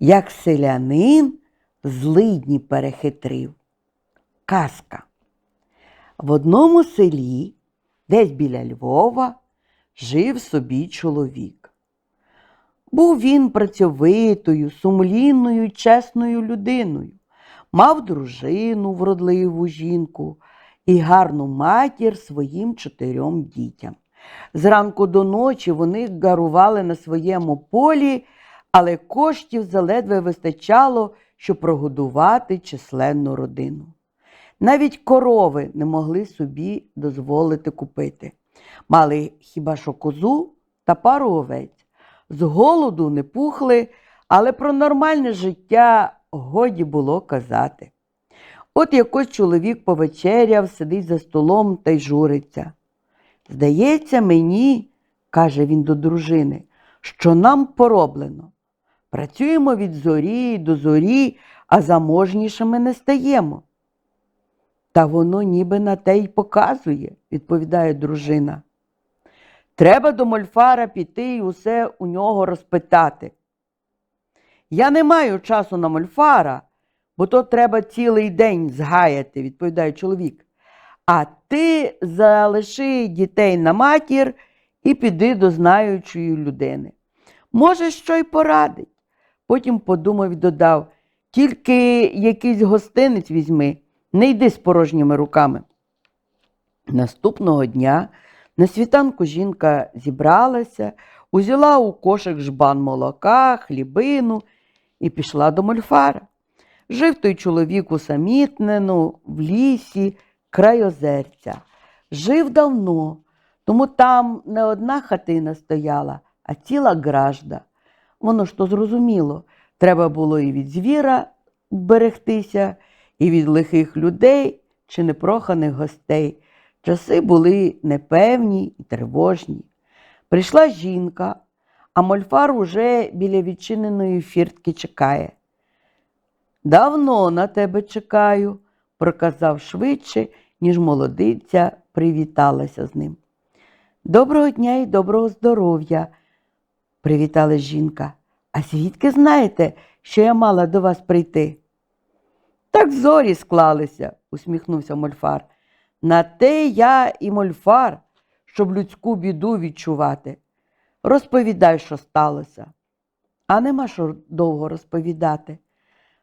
Як селянин злидні перехитрив. Казка. В одному селі, десь біля Львова, жив собі чоловік. Був він працьовитою, сумлінною, чесною людиною, мав дружину, вродливу жінку і гарну матір своїм чотирьом дітям. Зранку до ночі вони гарували на своєму полі, але коштів заледве вистачало, щоб прогодувати численну родину. Навіть корови не могли собі дозволити купити. Мали хіба що козу та пару овець. З голоду не пухли, але про нормальне життя годі було казати. От якось чоловік повечеряв, сидить за столом та й журиться. Здається мені, каже він до дружини, що нам пороблено. Працюємо від зорі до зорі, а заможнішими не стаємо. Та воно ніби на те й показує, відповідає дружина. Треба до мольфара піти і усе у нього розпитати. Я не маю часу на мольфара, бо то треба цілий день згаяти, відповідає чоловік. А ти залиши дітей на матір і піди до знаючої людини. Може, що й порадить. Потім подумав і додав, тільки якийсь гостинець візьми, не йди з порожніми руками. Наступного дня на світанку жінка зібралася, узяла у кошик жбан молока, хлібину і пішла до мольфара. Жив той чоловік усамітнену в лісі край озерця. Жив давно, тому там не одна хатина стояла, а ціла гражда. Воно ж то зрозуміло, треба було і від звіра берегтися, і від лихих людей чи непроханих гостей. Часи були непевні і тривожні. Прийшла жінка, а мольфар уже біля відчиненої фіртки чекає. Давно на тебе чекаю, проказав швидше, ніж молодиця привіталася з ним. Доброго дня і доброго здоров'я, привітала жінка. А звідки знаєте, що я мала до вас прийти? Так зорі склалися, усміхнувся мольфар. На те я і мольфар, щоб людську біду відчувати. Розповідай, що сталося. А нема що довго розповідати.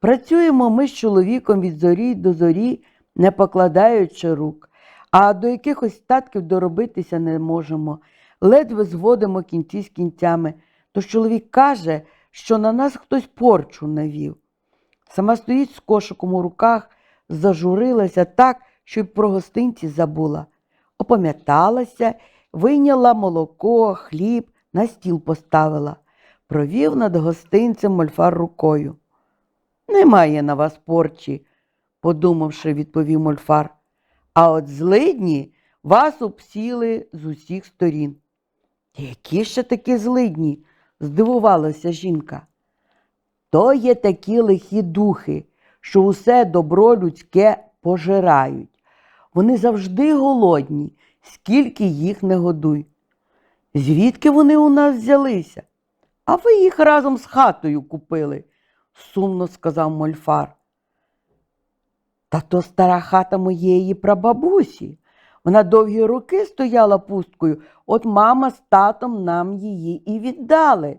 Працюємо ми з чоловіком від зорі до зорі, не покладаючи рук, а до якихось статків доробитися не можемо, ледве зводимо кінці з кінцями. Тож чоловік каже, що на нас хтось порчу навів. Сама стоїть з кошиком у руках, зажурилася так, що й про гостинці забула. Опам'яталася, вийняла молоко, хліб, на стіл поставила, провів над гостинцем мольфар рукою. Немає на вас порчі, подумавши, відповів мольфар. А от злидні вас обсіли з усіх сторін. Які ще такі злидні? здивувалася жінка. То є такі лихі духи, що усе добро людське пожирають. Вони завжди голодні, скільки їх не годуй. Звідки вони у нас взялися? А ви їх разом з хатою купили, сумно сказав мольфар. Та то стара хата моєї прабабусі. Вона довгі роки стояла пусткою, от мама з татом нам її і віддали.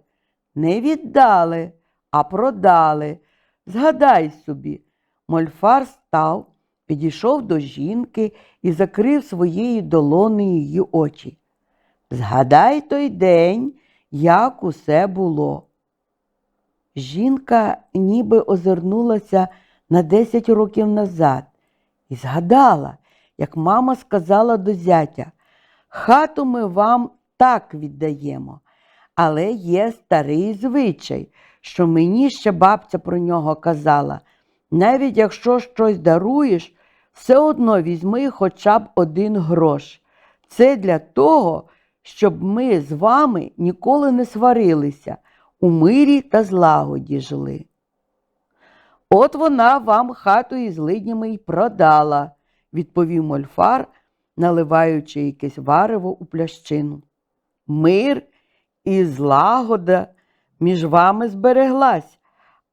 Не віддали, а продали. Згадай собі, мольфар став, підійшов до жінки і закрив своєю долонею її очі. Згадай той день, як усе було. Жінка ніби озирнулася на 10 років назад і згадала, як мама сказала до зятя, хату ми вам так віддаємо, Але є старий звичай, що мені ще бабця про нього казала. Навіть якщо щось даруєш, все одно візьми хоча б один грош. Це для того, щоб ми з вами ніколи не сварилися, у мирі та злагоді жили. От вона вам хату із лиднями й продала, відповів мольфар, наливаючи якесь варево у плящину. Мир і злагода між вами збереглась,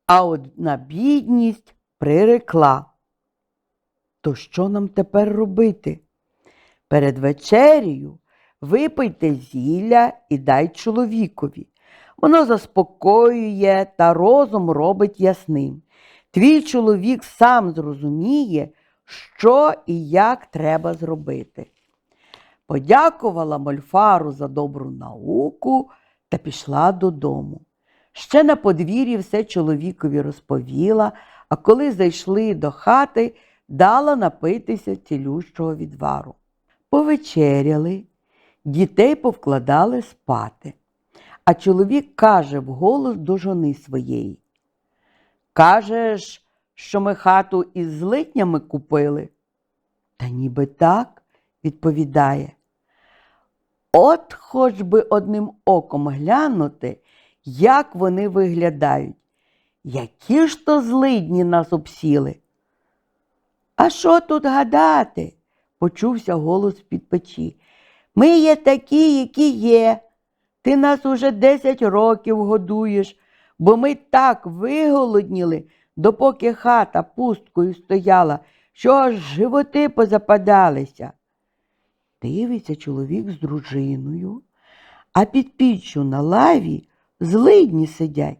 а одна бідність прирекла. То що нам тепер робити? Перед вечерею випийте зілля і дай чоловікові. Воно заспокоює та розум робить ясним. Твій чоловік сам зрозуміє, що і як треба зробити. Подякувала Мольфару за добру науку та пішла додому. Ще на подвір'ї все чоловікові розповіла, а коли зайшли до хати, дала напитися цілющого відвару. Повечеряли, дітей повкладали спати. А чоловік каже вголос до жони своєї. Кажеш, що ми хату із злитнями купили? Та ніби так, відповідає. От хоч би одним оком глянути, як вони виглядають. Які ж то злидні нас обсіли. А що тут гадати? почувся голос під печі. Ми є такі, які є. Ти нас уже десять років годуєш, бо ми так виголодніли, допоки хата пусткою стояла, що аж животи позападалися. Дивиться чоловік з дружиною, а під піччю на лаві злидні сидять.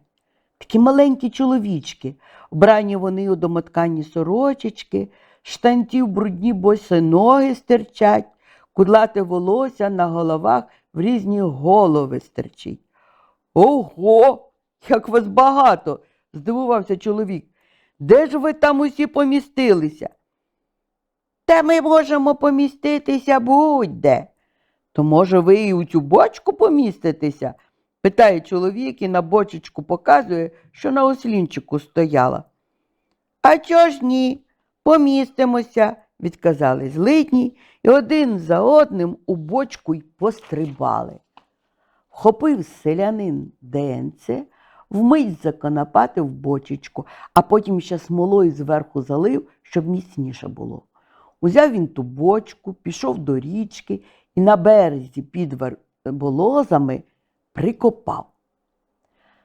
Такі маленькі чоловічки, вбрані вони у домоткані сорочечки, штанців брудні боси ноги стирчать, кудлате волосся на головах в різні голови стирчить. Ого, як вас багато, здивувався чоловік. Де ж ви там усі помістилися? Та ми можемо поміститися будь-де. То, може, ви і у цю бочку поміститеся? питає чоловік і на бочечку показує, що на ослінчику стояла. А чого ж ні? Помістимося, відказали злитні, і один за одним у бочку й пострибали. Вхопив селянин денце, вмить законопатив бочечку, а потім ще смолою зверху залив, щоб міцніше було. Узяв він ту бочку, пішов до річки і на березі під болозами прикопав.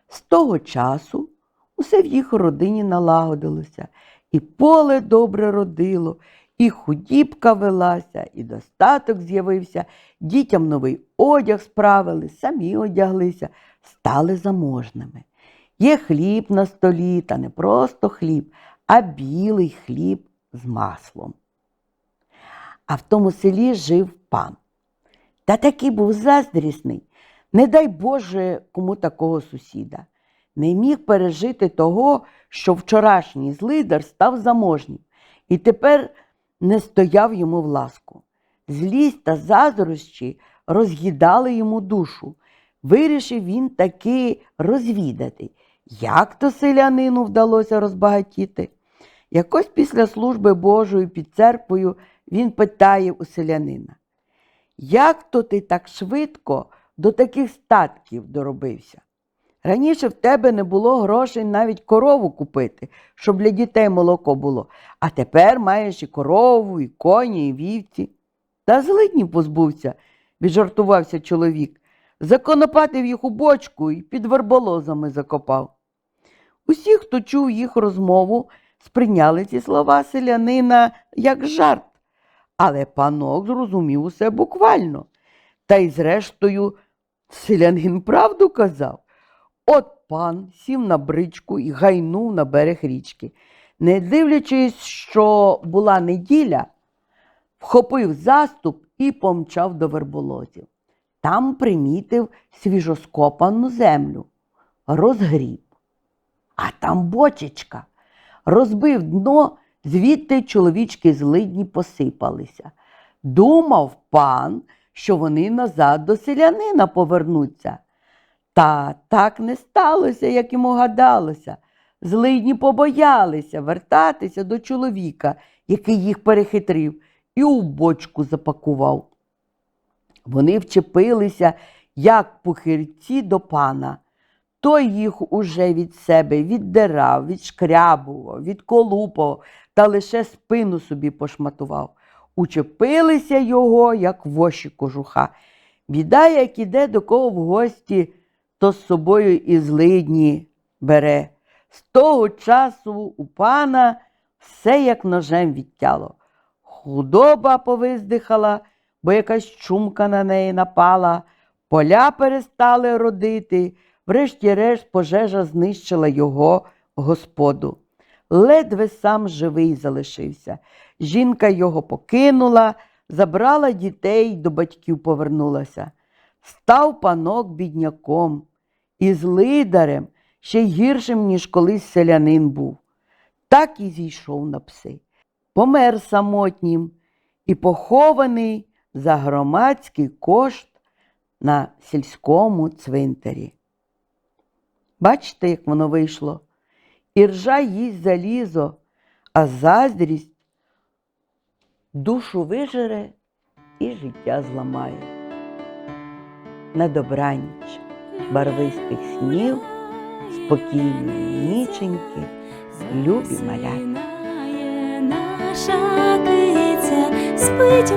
З того часу усе в їх родині налагодилося, і поле добре родило, і худібка велася, і достаток з'явився, дітям новий одяг справили, самі одяглися, стали заможними. Є хліб на столі, та не просто хліб, а білий хліб з маслом. А в тому селі жив пан. Та такий був заздрісний, не дай Боже кому такого сусіда. Не міг пережити того, що вчорашній злидар став заможнім і тепер не стояв йому в ласку. Злість та заздрощі роз'їдали йому душу. Вирішив він таки розвідати, як то селянину вдалося розбагатіти. Якось після служби Божої під церквою він питає у селянина, як то ти так швидко до таких статків доробився? Раніше в тебе не було грошей навіть корову купити, щоб для дітей молоко було, а тепер маєш і корову, і коні, і вівці. Та злидні позбувся, віджартувався чоловік, законопатив їх у бочку і під верболозами закопав. Усі, хто чув їх розмову, сприйняли ці слова селянина як жарт, але панок зрозумів усе буквально. Та й, зрештою, селянин правду казав. От пан сів на бричку і гайнув на берег річки. Не дивлячись, що була неділя, вхопив заступ і помчав до верболозів. Там примітив свіжоскопану землю, розгріб. А там бочечка. Розбив дно, звідти чоловічки злидні посипалися. Думав пан, що вони назад до селянина повернуться. Та так не сталося, як йому гадалося. Злидні побоялися вертатися до чоловіка, який їх перехитрив, і у бочку запакував. Вони вчепилися, як пухирці до пана. Той їх уже від себе віддирав, відшкрябував, відколупав та лише спину собі пошматував. Учепилися його, як воші кожуха. Біда, як іде до кого в гості, то з собою і злидні бере. З того часу у пана все як ножем відтяло. Худоба повиздихала, бо якась чумка на неї напала, поля перестали родити, врешті-решт пожежа знищила його господу. Ледве сам живий залишився. Жінка його покинула, забрала дітей, до батьків повернулася. Став панок бідняком і з лидарем, ще гіршим, ніж колись селянин був. Так і зійшов на пси. Помер самотнім і похований за громадський кошт на сільському цвинтарі. Бачите, як воно вийшло? Іржа їсть залізо, а заздрість душу вижере і життя зламає. На добраніч барвистих снів, спокійної ніченьки, любі. Засинає Наша спить